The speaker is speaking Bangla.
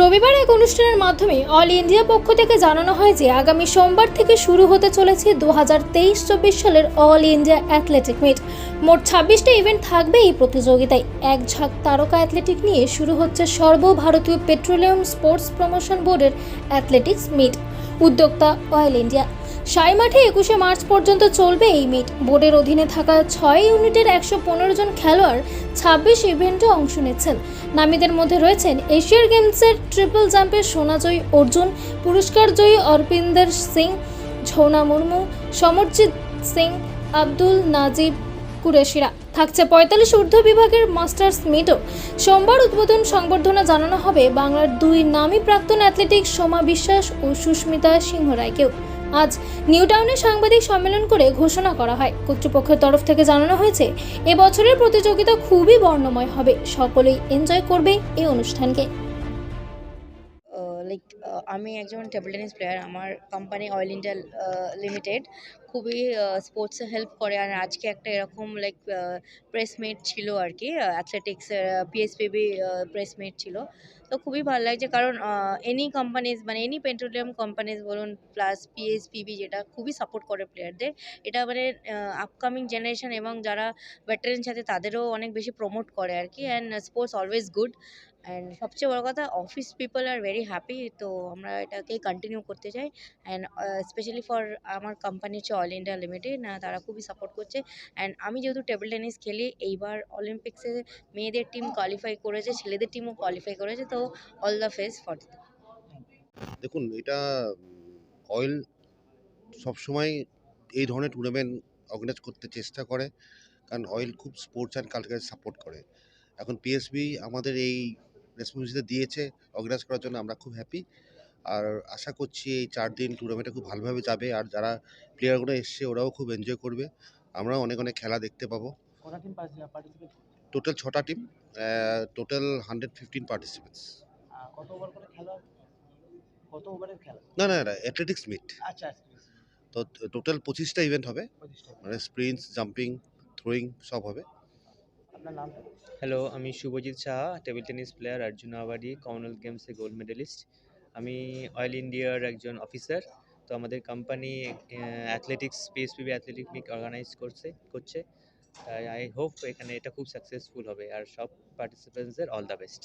রবিবার এক অনুষ্ঠানের মাধ্যমে অল ইন্ডিয়া পক্ষ থেকে জানানো হয় যে আগামী সোমবার থেকে শুরু হতে চলেছে দু হাজার তেইশ চব্বিশ সালের অল ইন্ডিয়া অ্যাথলেটিক মিট। মোট ছাব্বিশটা ইভেন্ট থাকবে এই প্রতিযোগিতায়। এক ঝাঁক তারকা অ্যাথলেটিক নিয়ে শুরু হচ্ছে সর্বভারতীয় পেট্রোলিয়াম স্পোর্টস প্রমোশন বোর্ডের অ্যাথলেটিক্স মিট। উদ্যোক্তা অয়েল ইন্ডিয়া। সাই মাঠে একুশে মার্চ পর্যন্ত চলবে এই মিট। বোর্ডের অধীনে থাকা ছয় ইউনিটের একশো পনেরো জন খেলোয়াড় ছাব্বিশ ইভেন্টে অংশ নিচ্ছেন। নামীদের মধ্যে রয়েছেন এশিয়ার গেমসের ট্রিপল জাম্পের সোনাজয়ী অর্জুন, পুরস্কার জয়ী অরপিন্দর সিং, ঝৌনা মুর্মু, সমরজিৎ সিং, আব্দুল নাজিব কুরেশিরা। থাকছে পঁয়তাল্লিশ ঊর্ধ্ব বিভাগের মাস্টার্স মিটও। সোমবার উদ্বোধন সংবর্ধনা জানানো হবে বাংলার দুই নামী প্রাক্তন অ্যাথলেটিক সোমা বিশ্বাস ও সুস্মিতা সিংহ রায়কেও। আজ নিউ টাউনে সাংবাদিক সম্মেলন করে ঘোষণা করা হয়। কর্তৃপক্ষের তরফ থেকে জানানো হয়েছে এবছরের প্রতিযোগিতা খুবই বর্ণময় হবে। সকলেই এনজয় করবে এই অনুষ্ঠানকে। লাইক আমি একজন টেবিল টেনিস প্লেয়ার। আমার কোম্পানি অয়েল ইন্ডিয়া লিমিটেড খুবই স্পোর্টসে হেল্প করে। আর আজকে একটা এরকম লাইক প্রেস মিট ছিল আর কি অ্যাথলেটিক্স পিএসপিবি প্রেস মিট ছিল। তো খুবই ভালো লাগছে। কারণ এনি কোম্পানিজ মানে এনি পেট্রোলিয়াম কোম্পানিজ বলুন প্লাস পিএসপিবি যেটা, খুবই সাপোর্ট করে প্লেয়ারদের এটা মানে আপকামিং জেনারেশন এবং যারা ভেটারেন সাথে তাদেরও অনেক বেশি প্রমোট করে আর কি। And sports always good and সবচেয়ে বড় কথা অফিস পিপল আর ভেরি হ্যাপি তো আমরা এটাকে কন্টিনিউ করতে চাই। অ্যান্ড স্পেশালি ফর আমার কোম্পানি হচ্ছে অল ইন্ডিয়া লিমিটেড না, তারা খুবই সাপোর্ট করছে। অ্যান্ড আমি যেহেতু টেবিল টেনিস খেলি, এইবার অলিম্পিক্সে মেয়েদের টিম কোয়ালিফাই করেছে, ছেলেদের টিমও কোয়ালিফাই করেছে, তো অল দ্য ফেস ফর দেখুন, এটা অয়েল সবসময় এই ধরনের টুর্নামেন্ট অর্গানাইজ করতে চেষ্টা করে, কারণ অয়েল খুব স্পোর্টস অ্যান্ড কালচার সাপোর্ট করে। এখন পিএসবি আমাদের এই রেসপন্সিবিলিটি দিয়েছে অর্গানাইজ করার জন্য আমরা খুব হ্যাপি আর আশা করছি এই চার দিন টুর্নামেন্টটা খুব ভালোভাবে যাবে। আর যারা প্লেয়ারগুলো এসছে ওরাও খুব এনজয় করবে। আমরাও অনেক অনেক খেলা দেখতে পাবো। কটা টিম পার্টিসিপেট টোটাল ছটা team total hundred fifteen participants কত ওভার করে খেলা কত ওভারের খেলা? না না না অ্যাথলেটিক্স মিট আচ্ছা তো টোটাল পঁচিশটা ইভেন্ট হবে। মানে স্প্রিন্টস জাম্পিং থ্রোয়িং সব হবে। হ্যালো আমি Subhajit Saha table tennis player Arjun আবাডি commonwealth গেমসে গোল্ড মেডেলিস্ট আমি অয়েল ইন্ডিয়ার একজন অফিসার তো আমাদের company athletics PSPB athletic meet organise করছে করছে। তাই আই হোপ এখানে এটা খুব সাকসেসফুল হবে, আর সব পার্টিসিপেন্টসদের অল দ্য বেস্ট